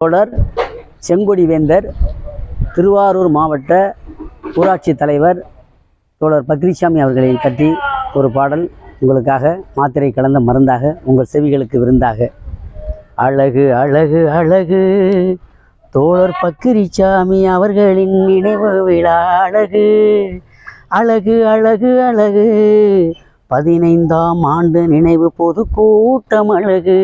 தோழர் செங்கொடி வேந்தர் திருவாரூர் மாவட்ட ஊராட்சி தலைவர் தோழர் பக்ரிசாமி அவர்களை பற்றி ஒரு பாடல். உங்களுக்காக மாத்திரை கலந்த மருந்தாக உங்கள் செவிகளுக்கு விருந்தாக. அழகு அழகு அழகு தோழர் பக்கிரிசாமி அவர்களின் நினைவு விழா அழகு. அழகு அழகு அழகு பதினைந்தாம் ஆண்டு நினைவு பொதுக்கூட்டம் அழகு.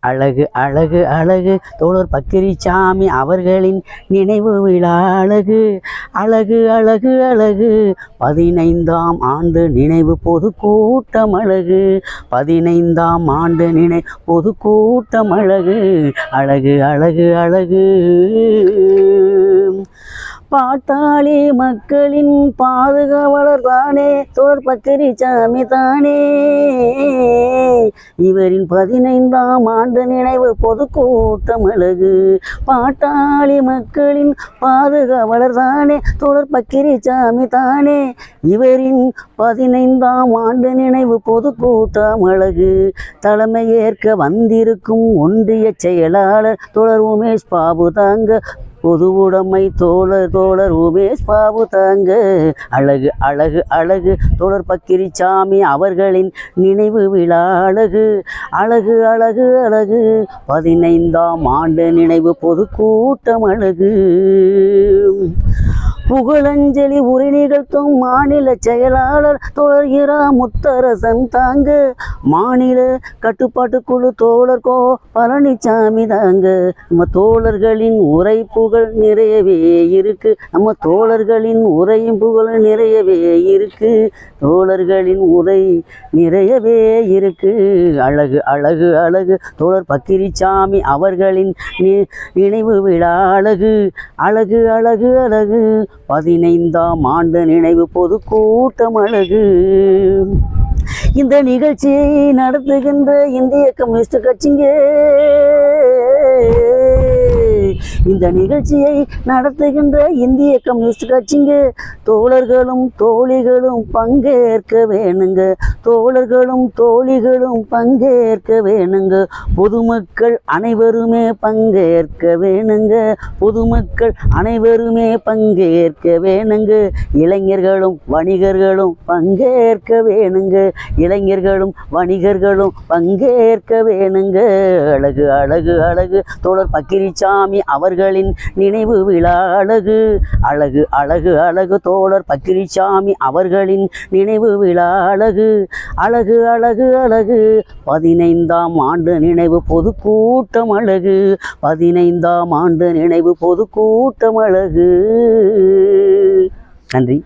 அழகு அழகு அழகு. தோழர் பக்கிரிசாமி அவர்களின் நினைவு விழா அழகு. அழகு அழகு அழகு. பதினைந்தாம் ஆண்டு நினைவு பொதுக்கூட்டம் அழகு. பதினைந்தாம் ஆண்டு நினை பொதுக்கூட்டம் அழகு. அழகு அழகு அழகு. பாட்டாளி மக்களின் பாதுகாவலர் தானே தோற்பக்கரி சாமி தானே? இவரின் பதினைந்தாம் ஆண்டு நினைவு பொதுக்கூட்டம் அழகு. பாட்டாளி மக்களின் பாதுகாவலர் தானே தோற்பக்கரி சாமி தானே? இவரின் பதினைந்தாம் ஆண்டு நினைவு பொதுக்கூட்டம் அழகு. தலைமை ஏற்க வந்திருக்கும் ஒன்றிய செயலாளர் தொடர் உமேஷ் பாபு தாங்க பொது உடைமை தோழர் தோழர் உமேஷ் பாபு தாங்க. அழகு அழகு அழகு தோழர் பக்கிரிச்சாமி அவர்களின் நினைவு விழா அழகு. அழகு அழகு அழகு பதினைந்தாம் ஆண்டு நினைவு பொதுக்கூட்டம் அழகு. புகழஞ்சலி உரை நிகழ்த்தும் மாநில செயலாளர் தொடர்கிறா முத்தரசன் தாங்க. மாநில கட்டுப்பாட்டு குழு தோழர் கோ பழனிசாமி தாங்க. நம்ம தோழர்களின் உரை புகழ் நிறையவே இருக்கு. நம்ம தோழர்களின் உரையும் புகழ் நிறையவே இருக்கு. தோழர்களின் உரை நிறையவே இருக்கு. அழகு அழகு அழகு. தோழர் பக்கிரிசாமி அவர்களின் நினைவு விழா அழகு. அழகு அழகு அழகு. பதினைந்தாம் ஆண்டு நினைவு பொதுக்கூட்டம் அழகு இந்த நிகழ்ச்சியை நடத்துகின்ற இந்திய கம்யூனிஸ்ட் கட்சிங்க. இந்த நிகழ்ச்சியை நடத்துகின்ற இந்திய கம்யூனிஸ்ட் கட்சிங்க. தோழர்களும் தோழிகளும் பங்கேற்க வேணுங்க. தோழர்களும் தோழிகளும் பங்கேற்க வேணுங்க. பொதுமக்கள் அனைவருமே பங்கேற்க வேணுங்க. பொதுமக்கள் அனைவருமே பங்கேற்க வேணுங்க. இளைஞர்களும் வணிகர்களும் பங்கேற்க வேணுங்க. இளைஞர்களும் வணிகர்களும் பங்கேற்க வேணுங்க. அழகு அழகு அழகு. தோழர் பக்கிரிசாமி அவர்களின் நினைவு விழா அழகு அழகு அழகு அழகு தோழர் பக்கிரிசாமி அவர்களின் நினைவு விழா அழகு அழகு அழகு அழகு பதினைந்தாம் ஆண்டு நினைவு பொதுக்கூட்டம் அழகு. பதினைந்தாம் ஆண்டு நினைவு பொதுக்கூட்டம் அழகு. நன்றி.